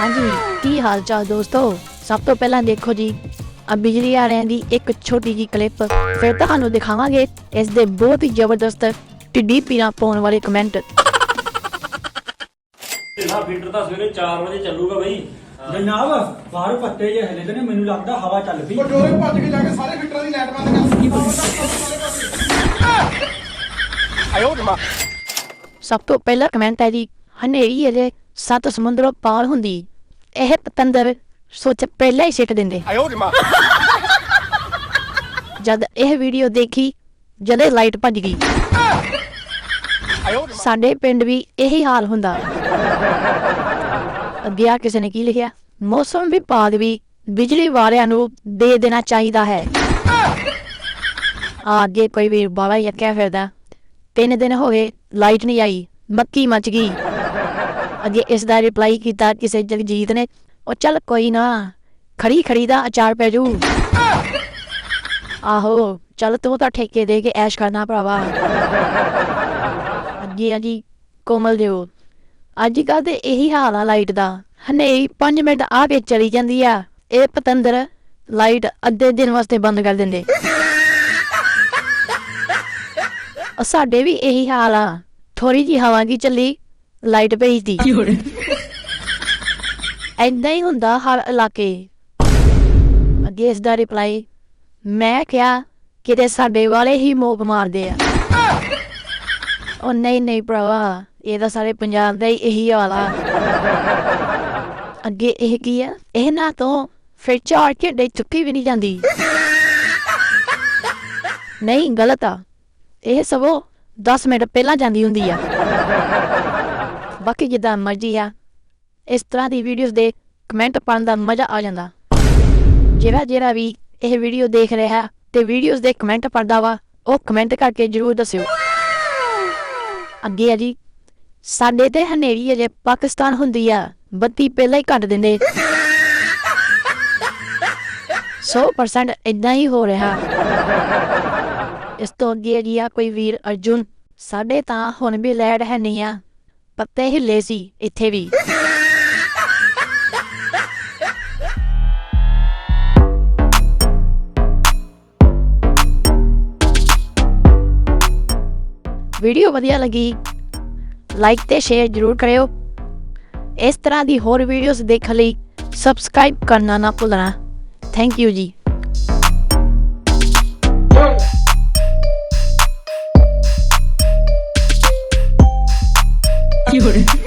ਹਾਂਜੀ ਕੀ ਹਾਲ ਚਾਲ ਦੋਸਤੋ? ਸਭ ਤੋਂ ਪਹਿਲਾਂ ਦੇਖੋ ਜੀ ਆ ਬਿਜਲੀ ਵਾਲਿਆਂ ਦੀ ਇੱਕ ਛੋਟੀ ਜੀ ਕਲਿੱਪ ਫਿਰ ਤੁਹਾਨੂੰ ਦਿਖਾਵਾਂਗੇ ਇਸ ਦੇ ਬਹੁਤ ਹੀ ਜ਼ਬਰਦਸਤ ਟਿੱਡੀ ਪੀਣਾ ਪਾਉਣ ਵਾਲੇ ਕਮੈਂਟ ਇਹਦਾ ਫੀਡਰ ਤਾਂ ਸਵੇਰੇ 4 ਵਜੇ ਚੱਲੂਗਾ ਬਈ। ਜਨਾਬ ਬਾਹਰ ਪੱਤੇ ਜੇ ਹਲੇ ਨੇ ਮੈਨੂੰ ਲੱਗਦਾ ਹਵਾ ਚੱਲ ਪਈ। ਉਹ ਡੋਰੇ ਭੱਜ ਕੇ ਜਾ ਕੇ ਸਾਰੇ ਫਿਲਟਰਾਂ ਦੀ ਲਾਈਟ ਬੰਦ ਕਰ ਸਭ ਤੋਂ ਪਹਿਲਾ ਕਮੈਂਟ ਹੈ ਜੀ ਹਨੇਰੀ ਅਜੇ ਸੱਤ ਸਮੁੰਦਰੋਂ ਪਾਰ ਹੁੰਦੀ ਇਹ ਪਤੰਦਰ ਸੋਚ ਪਹਿਲਾਂ ਹੀ ਸਿੱਟ ਦਿੰਦੇ। ਜਦ ਇਹ ਵੀਡੀਓ ਦੇਖੀ ਜਦੇ ਲਾਈਟ ਭੱਜ ਗਈ। ਸਾਡੇ ਪਿੰਡ ਵੀ ਇਹੀ ਹਾਲ ਹੁੰਦਾ। ਅੱਗੇ ਆ ਕਿਸੇ ਨੇ ਕੀ ਲਿਖਿਆ? ਮੌਸਮ ਵਿਭਾਗ ਵੀ ਬਿਜਲੀ ਵਾਲਿਆਂ ਨੂੰ ਦੇ ਦੇਣਾ ਚਾਹੀਦਾ ਹੈ। ਆ ਅੱਗੇ ਕੋਈ ਵੀ ਬਾਬਾ ਇਹ ਕਹਿ ਫਿਰਦਾ। ਤਿੰਨ ਦਿਨ ਹੋ ਗਏ ਲਾਈਟ ਨਹੀਂ ਆਈ ਮੱਕੀ ਮੱਚ ਗਈ। ਅੱਗੇ ਇਸ ਦਾ ਰਿਪਲਾਈ ਕੀਤਾ ਕਿਸੇ ਜਗਜੀਤ ਨੇ। ਉਹ ਚੱਲ ਕੋਈ ਨਾ, ਖੜੀ ਖੜੀ ਦਾ ਅਚਾਰ ਪੈ ਜੂ। ਆਹੋ, ਚੱਲ ਤੂੰ ਤਾਂ ਠੇਕੇ ਦੇ ਕੇ ਐਸ਼ ਕਰਨਾ ਭਰਾਵਾ। ਅੱਗੇ ਆ ਕੋਮਲ ਦਿਓ। ਅੱਜ ਕੱਲ ਤੇ ਇਹੀ ਹਾਲ ਆ ਲਾਈਟ ਦਾ। ਹਨੇਰੀ 5 ਮਿੰਟ ਆ ਕੇ ਚਲੀ ਜਾਂਦੀ ਆ। ਇਹ ਪਤੰਦਰ ਲਾਈਟ ਅੱਧੇ ਦਿਨ ਵਾਸਤੇ ਬੰਦ ਕਰ ਦਿੰਦੇ। ਸਾਡੇ ਵੀ ਇਹੀ ਹਾਲ ਆ। ਥੋੜੀ ਜੀ ਹਵਾ ਕੀ ਚੱਲੀ। ਲਾਈਟ ਭੇਜਦੀ। ਐਦਾਂ ਹੀ ਹੁੰਦਾ ਹਰ ਇਲਾਕੇ। ਅੱਗੇ ਇਸ ਦਾ ਰਿਪਲਾਈ ਮੈਂ ਕਿਹਾ ਕਿਤੇ ਸਾਡੇ ਵਾਲੇ ਹੀ ਮੋਪ ਮਾਰਦੇ ਆ। ਉਹ ਨਹੀਂ ਨਹੀਂ ਭਰਾਵਾ ਇਹ ਤਾਂ ਸਾਰੇ ਪੰਜਾਬ ਦਾ ਹੀ ਇਹੀ ਹਾਲ ਆ। ਅੱਗੇ ਇਹ ਕੀ ਆ? ਇਹ ਨਾ ਤੋਂ ਫਿਰ ਚਾਰ ਘੰਟੇ ਚੁੱਕੀ ਵੀ ਨਹੀਂ ਜਾਂਦੀ। ਨਹੀਂ ਗਲਤ ਆ। ਇਹ ਸਭੋ 10 ਮਿੰਟ ਪਹਿਲਾਂ ਜਾਂਦੀ ਹੁੰਦੀ ਆ। ਬਾਕੀ ਜਿੱਦਾਂ ਮਰਜ਼ੀ ਆ, ਇਸ ਤਰ੍ਹਾਂ ਦੀ ਵੀਡੀਓਜ਼ ਦੇ ਕਮੈਂਟ ਪਾਉਣ ਦਾ ਮਜ਼ਾ ਆ ਜਾਂਦਾ। ਜਿਹੜਾ ਜਿਹੜਾ ਵੀ ਇਹ ਵੀਡੀਓ ਦੇਖ ਰਿਹਾ ਤੇ ਵੀਡੀਓਜ਼ ਦੇ ਕਮੈਂਟ ਪੜਦਾ ਵਾ, ਉਹ ਕਮੈਂਟ ਕਰਕੇ ਜਰੂਰ ਦੱਸਿਓ। ਅੱਗੇ ਆ ਜੀ, ਸਾਡੇ ਤੇ ਹਨੇਰੀ ਅਜੇ ਪਾਕਿਸਤਾਨ ਹੁੰਦੀ ਆ, ਬੱਤੀ ਪਹਿਲਾਂ ਹੀ ਕੱਟ ਦਿੰਦੇ। 100% ਇਦਾਂ ਹੀ ਹੋ ਰਿਹਾ। ਇਸ ਤੋਂ ਅੱਗੇ ਜੀ ਆ ਕੋਈ ਵੀਰ ਅਰਜੁਨ, ਸਾਡੇ ਤਾਂ ਹੁਣ ਵੀ ਲੈੜ ਹੈ ਨਹੀਂ ਆ। ਪੱਤੇ ਹਿੱਲੇ ਸੀ ਇੱਥੇ ਵੀ। ਵੀਡੀਓ ਵਧੀਆ ਲੱਗੀ ਲਾਈਕ ਤੇ ਸ਼ੇਅਰ ਜ਼ਰੂਰ ਕਰਿਓ। ਇਸ ਤਰ੍ਹਾਂ ਦੀ ਹੋਰ ਵੀਡੀਓਜ਼ ਦੇਖਣ ਲਈ ਸਬਸਕ੍ਰਾਈਬ ਕਰਨਾ ਨਾ ਭੁੱਲਣਾ। ਥੈਂਕ ਯੂ ਜੀ। i'm Bye.